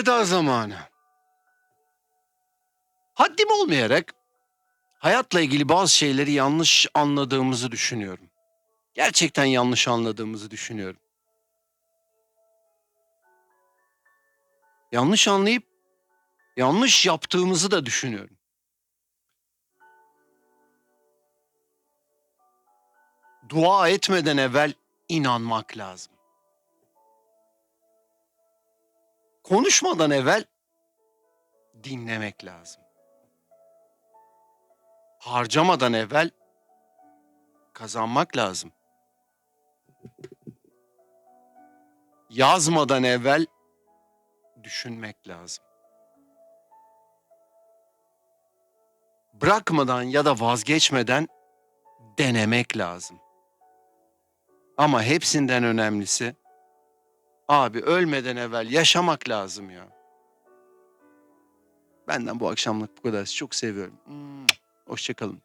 Elveda zamanı. Haddim olmayarak hayatla ilgili bazı şeyleri yanlış anladığımızı düşünüyorum. Gerçekten yanlış anladığımızı düşünüyorum. Yanlış anlayıp yanlış yaptığımızı da düşünüyorum. Dua etmeden evvel inanmak lazım. Konuşmadan evvel dinlemek lazım. Harcamadan evvel kazanmak lazım. Yazmadan evvel düşünmek lazım. Bırakmadan ya da vazgeçmeden denemek lazım. Ama hepsinden önemlisi abi ölmeden evvel yaşamak lazım ya. Benden bu akşamlık bu kadar. Çok seviyorum. Hoşçakalın.